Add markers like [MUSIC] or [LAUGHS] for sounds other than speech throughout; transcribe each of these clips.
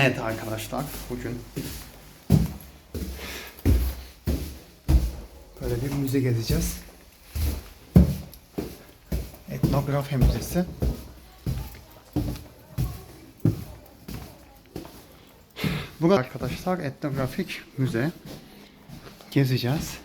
Evet arkadaşlar bugün böyle bir müze gezeceğiz. Etnografya Müzesi. Bu arkadaşlar etnografik müze. Gezeceğiz.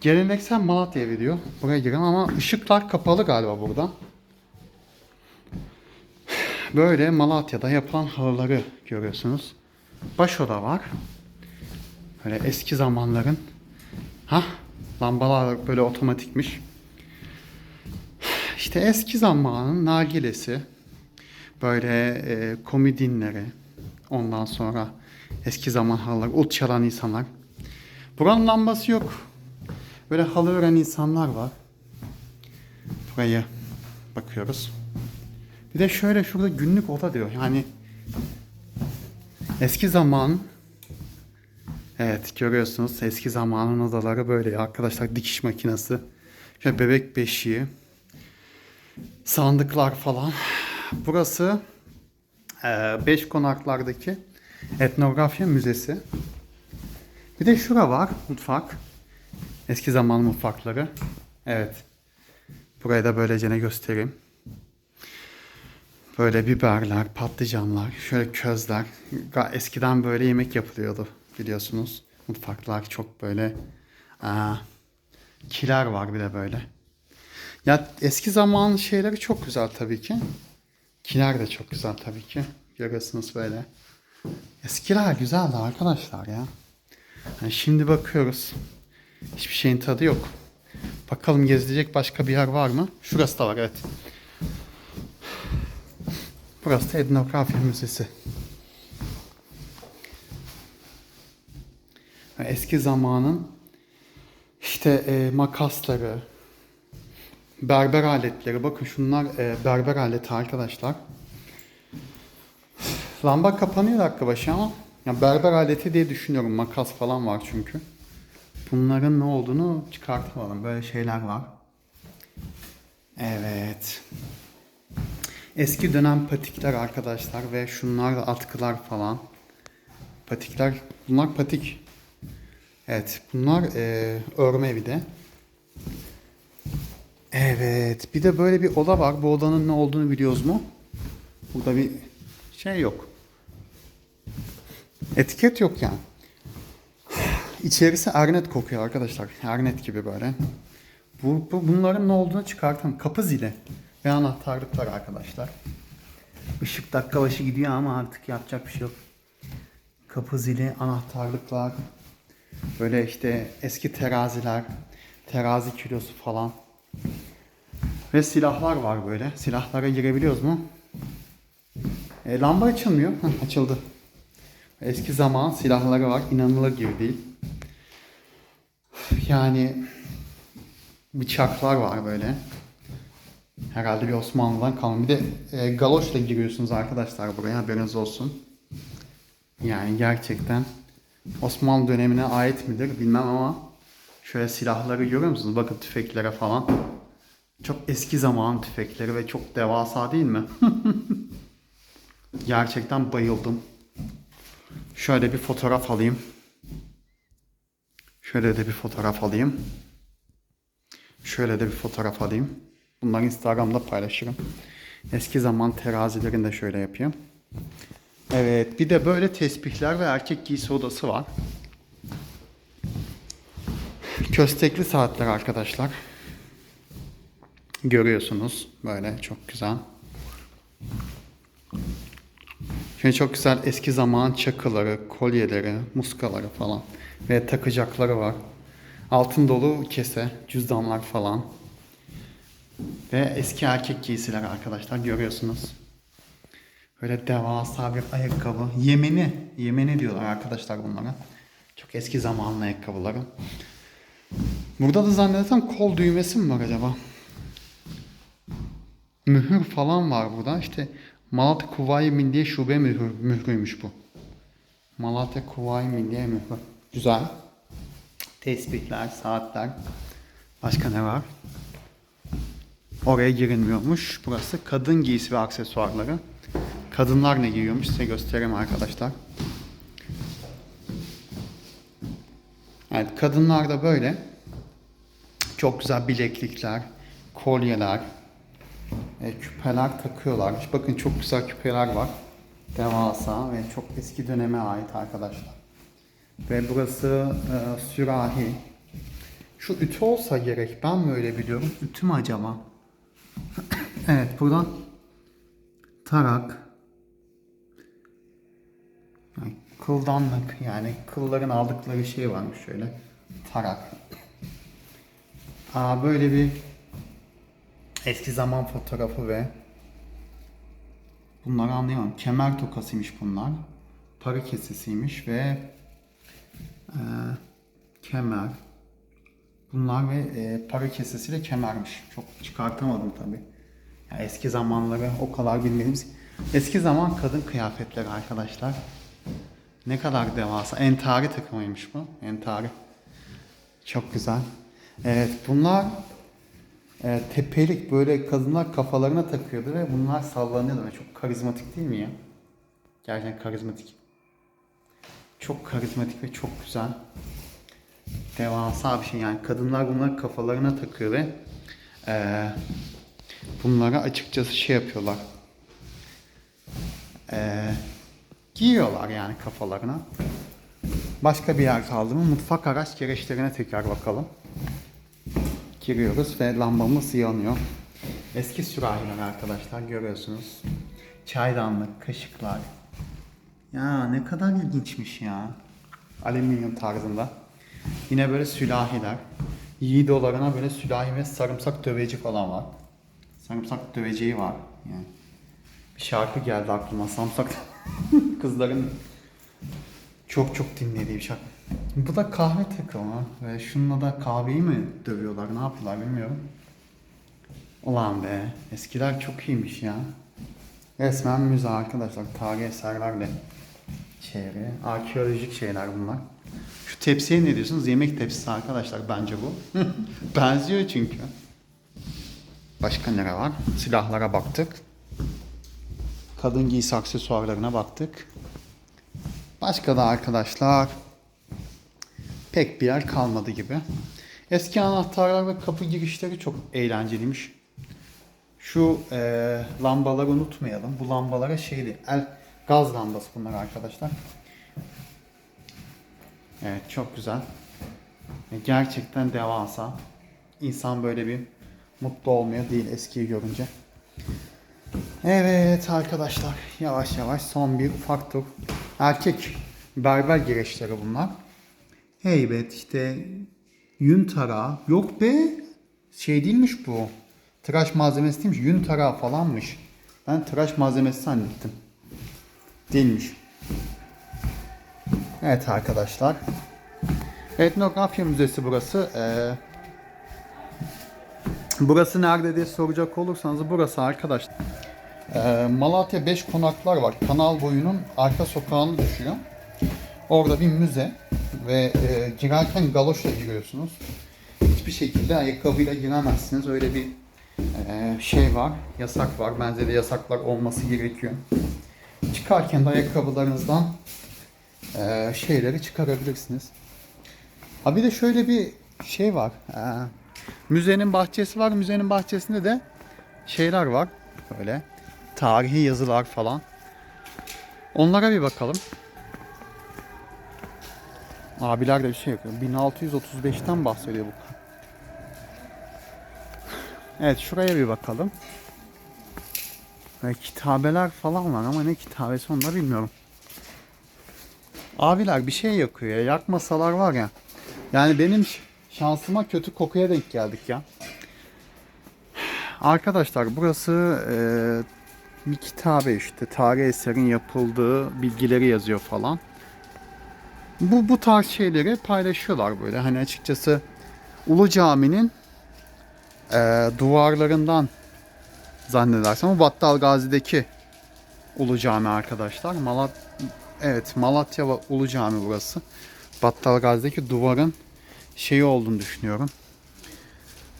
Geleneksel Malatya evi diyor. Buraya girelim ama ışıklar kapalı galiba burada. Böyle Malatya'da yapılan halıları görüyorsunuz. Başoda var. Böyle eski zamanların ha lambalar böyle otomatikmiş. İşte eski zamanın nargilesi, böyle e, komodinleri, ondan sonra eski zaman halılar, ut çalan insanlar. Buranın lambası yok. Böyle halı ören insanlar var. Buraya bakıyoruz. Bir de şöyle şurada günlük oda diyor. Yani eski zaman Evet görüyorsunuz eski zamanın odaları böyle arkadaşlar dikiş makinesi. Şöyle bebek beşiği. Sandıklar falan. Burası eee, beş konaklardaki etnografya müzesi. Bir de şura var mutfak. Eski zaman mutfakları. Evet. Burayı da böylece ne göstereyim. Böyle biberler, patlıcanlar, şöyle közler. Eskiden böyle yemek yapılıyordu biliyorsunuz. Mutfaklar çok böyle aa, kiler var bir de böyle. Ya eski zaman şeyleri çok güzel tabii ki. Kiler de çok güzel tabii ki. Görüyorsunuz böyle. Eskiler güzeldi arkadaşlar ya. Yani şimdi bakıyoruz. Hiçbir şeyin tadı yok. Bakalım gezilecek başka bir yer var mı? Şurası da var evet. Burası da etnografya müzesi. Eski zamanın işte e, makasları, berber aletleri. Bakın şunlar e, berber aleti arkadaşlar. Lamba kapanıyor dakika başı ama ya berber aleti diye düşünüyorum. Makas falan var çünkü. Bunların ne olduğunu çıkartamadım. Böyle şeyler var. Evet. Eski dönem patikler arkadaşlar ve şunlar da atkılar falan. Patikler, bunlar patik. Evet, bunlar e, örme bir de. Evet, bir de böyle bir oda var. Bu odanın ne olduğunu biliyoruz mu? Burada bir şey yok. Etiket yok yani. İçerisi ernet kokuyor arkadaşlar. Ernet gibi böyle. Bu, bu bunların ne olduğunu çıkartalım. Kapı zili ve anahtarlıklar arkadaşlar. Işık dakika başı gidiyor ama artık yapacak bir şey yok. Kapı zili, anahtarlıklar. Böyle işte eski teraziler, terazi kilosu falan. Ve silahlar var böyle. Silahlara girebiliyoruz mu? E, lamba açılmıyor. Açıldı. Eski zaman silahları var. İnanılır gibi değil. Yani bıçaklar var böyle. Herhalde bir Osmanlı'dan kalma. Bir de e, galoşla giriyorsunuz arkadaşlar buraya haberiniz olsun. Yani gerçekten Osmanlı dönemine ait midir bilmem ama şöyle silahları görüyor musunuz? Bakın tüfeklere falan. Çok eski zaman tüfekleri ve çok devasa değil mi? [LAUGHS] gerçekten bayıldım. Şöyle bir fotoğraf alayım. Şöyle de bir fotoğraf alayım. Şöyle de bir fotoğraf alayım. Bunları Instagram'da paylaşırım. Eski zaman terazilerini de şöyle yapayım. Evet, bir de böyle tesbihler ve erkek giysi odası var. Köstekli saatler arkadaşlar. Görüyorsunuz böyle çok güzel. Şimdi çok güzel eski zaman çakıları, kolyeleri, muskaları falan ve takacakları var. Altın dolu kese, cüzdanlar falan. Ve eski erkek giysiler arkadaşlar görüyorsunuz. Böyle devasa bir ayakkabı. Yemeni, Yemeni diyorlar arkadaşlar bunlara. Çok eski zamanlı ayakkabıları. Burada da zannedersem kol düğmesi mi var acaba? Mühür falan var burada. İşte Malatya Kuvayi Milliye Şube mühür, mührüymüş bu. Malatya Kuvayi Milliye mührü. Güzel. Tesbihler, saatler. Başka ne var? Oraya girilmiyormuş. Burası kadın giysi ve aksesuarları. Kadınlar ne giyiyormuş size göstereyim arkadaşlar. Evet kadınlar da böyle çok güzel bileklikler, kolyeler, e, küpeler takıyorlarmış. Bakın çok güzel küpeler var. Devasa ve çok eski döneme ait arkadaşlar. Ve burası e, sürahi. Şu ütü olsa gerek. Ben mi öyle biliyorum? Ütü mü acaba? Evet buradan tarak. Kıldanlık yani kılların aldıkları şey varmış şöyle. Tarak. Aa, böyle bir eski zaman fotoğrafı ve bunları anlayamam. Kemer tokasıymış bunlar. Para kesesiymiş ve e, kemer. Bunlar ve e, para kesesiyle kemermiş. Çok çıkartamadım tabi. Yani eski zamanları o kadar bilmediğimiz. Eski zaman kadın kıyafetleri arkadaşlar. Ne kadar devasa. Entari takımıymış bu. Entari. Çok güzel. Evet bunlar e, tepelik böyle kadınlar kafalarına takıyordu ve bunlar sallanıyordu. Ve Çok karizmatik değil mi ya? Gerçekten karizmatik. Çok karizmatik ve çok güzel. Devasa bir şey yani kadınlar bunları kafalarına takıyor ve e, bunlara açıkçası şey yapıyorlar. E, giyiyorlar yani kafalarına. Başka bir yer kaldı mı? Mutfak araç gereçlerine tekrar bakalım. Giriyoruz ve lambamız yanıyor. Eski sürahiler arkadaşlar görüyorsunuz. Çaydanlık, kaşıklar. Ya ne kadar ilginçmiş ya. Alüminyum tarzında. Yine böyle sülahiler. Yiğidolarına böyle sülahi ve sarımsak döveci falan var. Sarımsak döveceği var. Yani bir şarkı geldi aklıma. Sarımsak [LAUGHS] kızların çok çok dinlediği bir şarkı. Bu da kahve takımı ve şununla da kahveyi mi dövüyorlar ne yapıyorlar bilmiyorum. Ulan be eskiler çok iyiymiş ya. Resmen müze arkadaşlar tarihi eserlerle çevre arkeolojik şeyler bunlar. Şu tepsiye ne diyorsunuz? Yemek tepsisi arkadaşlar bence bu. [LAUGHS] Benziyor çünkü. Başka nere var? Silahlara baktık. Kadın giysi aksesuarlarına baktık. Başka da arkadaşlar pek bir yer kalmadı gibi. Eski anahtarlar ve kapı girişleri çok eğlenceliymiş. Şu e, lambaları unutmayalım. Bu lambalara şeydi, el gaz lambası bunlar arkadaşlar. Evet çok güzel. Gerçekten devasa. İnsan böyle bir mutlu olmuyor değil eskiyi görünce. Evet arkadaşlar yavaş yavaş son bir ufak tur. Erkek berber gereçleri bunlar. Heybet işte yün tarağı. Yok be şey değilmiş bu. Tıraş malzemesi değilmiş. Yün tarağı falanmış. Ben tıraş malzemesi zannettim. Değilmiş. Evet arkadaşlar. Etnografya Müzesi burası. Ee, burası nerede diye soracak olursanız burası arkadaşlar. Ee, Malatya 5 konaklar var. Kanal boyunun arka sokağını düşüyor. Orada bir müze ve e, girerken galoşla giriyorsunuz. Hiçbir şekilde ayakkabıyla giremezsiniz. Öyle bir e, şey var, yasak var. Bence de yasaklar olması gerekiyor. Çıkarken de ayakkabılarınızdan e, şeyleri çıkarabilirsiniz. Ha bir de şöyle bir şey var. E, müzenin bahçesi var. Müzenin bahçesinde de şeyler var. Böyle tarihi yazılar falan. Onlara bir bakalım. Abiler de bir şey yapıyor. 1635'ten bahsediyor bu. Evet şuraya bir bakalım. Ve kitabeler falan var ama ne kitabesi onu da bilmiyorum. Abiler bir şey yakıyor ya. Yakmasalar var ya. Yani benim şansıma kötü kokuya denk geldik ya. Arkadaşlar burası eee, bir kitabe işte. Tarih eserin yapıldığı bilgileri yazıyor falan. Bu bu tarz şeyleri paylaşıyorlar böyle. Hani açıkçası Ulu Cami'nin eee, duvarlarından zannedersem o Battal Gazi'deki Ulu Cami arkadaşlar. Malat evet Malatya Ulu Cami burası. Battal Gazi'deki duvarın şeyi olduğunu düşünüyorum.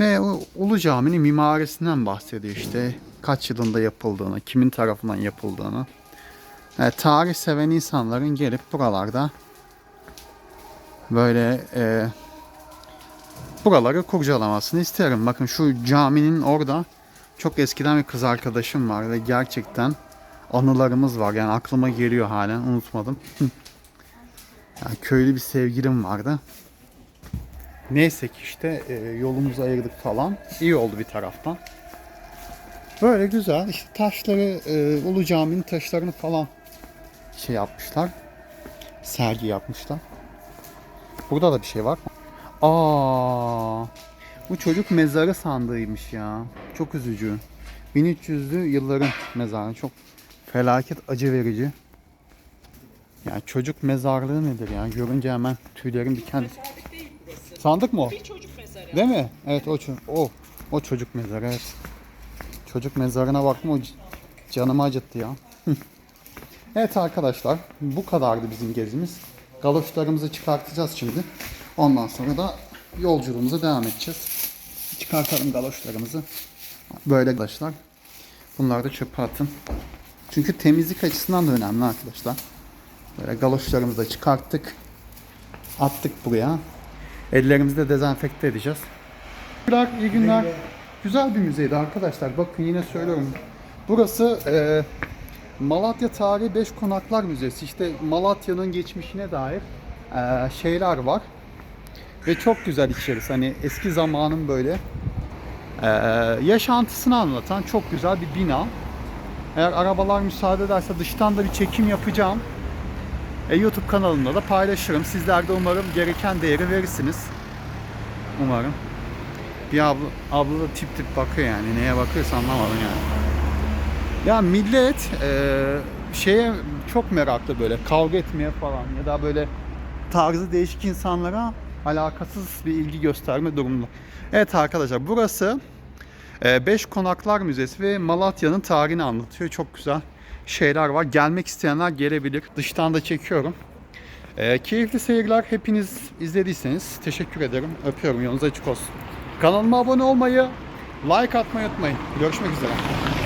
Ve Ulu Cami'nin mimarisinden bahsediyor işte. Kaç yılında yapıldığını, kimin tarafından yapıldığını. Evet, tarih seven insanların gelip buralarda böyle e, buraları kurcalamasını isterim. Bakın şu caminin orada çok eskiden bir kız arkadaşım var ve gerçekten anılarımız var. Yani aklıma geliyor halen unutmadım. [LAUGHS] yani köylü bir sevgilim vardı. Neyse ki işte e, yolumuzu ayırdık falan. İyi oldu bir taraftan. Böyle güzel işte taşları e, Ulu Cami'nin taşlarını falan şey yapmışlar. Sergi yapmışlar. Burada da bir şey var. Aa, bu çocuk mezarı sandığıymış ya. Çok üzücü. 1300'lü yılların mezarı. Çok felaket acı verici. Yani çocuk mezarlığı nedir ya? Görünce hemen tüylerim diken. Mezarlık değil burası. Sandık mı o? Bir çocuk mezarı. Değil mi? Evet o, ço- o, o çocuk mezarı evet. Çocuk mezarına baktım o canımı acıttı ya. [LAUGHS] evet arkadaşlar bu kadardı bizim gezimiz. Galoşlarımızı çıkartacağız şimdi. Ondan sonra da yolculuğumuza devam edeceğiz. Çıkartalım galoşlarımızı. Böyle arkadaşlar. Bunları da çöpe atın. Çünkü temizlik açısından da önemli arkadaşlar. Böyle galoşlarımızı da çıkarttık. Attık buraya. Ellerimizi de dezenfekte edeceğiz. Teşekkürler, iyi günler. Güzel bir müzeydi arkadaşlar. Bakın yine söylüyorum. Burası e, Malatya Tarihi 5 Konaklar Müzesi. İşte Malatya'nın geçmişine dair e, şeyler var. Ve çok güzel içerisi. Hani eski zamanın böyle e, yaşantısını anlatan çok güzel bir bina. Eğer arabalar müsaade ederse dıştan da bir çekim yapacağım. E, YouTube kanalımda da paylaşırım. Sizler de umarım gereken değeri verirsiniz. Umarım. Bir abla, abla da tip tip bakıyor yani. Neye bakıyorsa anlamadım yani. Ya millet e, şeye çok meraklı böyle kavga etmeye falan ya da böyle tarzı değişik insanlara alakasız bir ilgi gösterme durumunda. Evet arkadaşlar burası 5 Konaklar Müzesi ve Malatya'nın tarihini anlatıyor. Çok güzel şeyler var. Gelmek isteyenler gelebilir. Dıştan da çekiyorum. E, keyifli seyirler. Hepiniz izlediyseniz teşekkür ederim. Öpüyorum. Yolunuz açık olsun. Kanalıma abone olmayı, like atmayı unutmayın. Görüşmek üzere.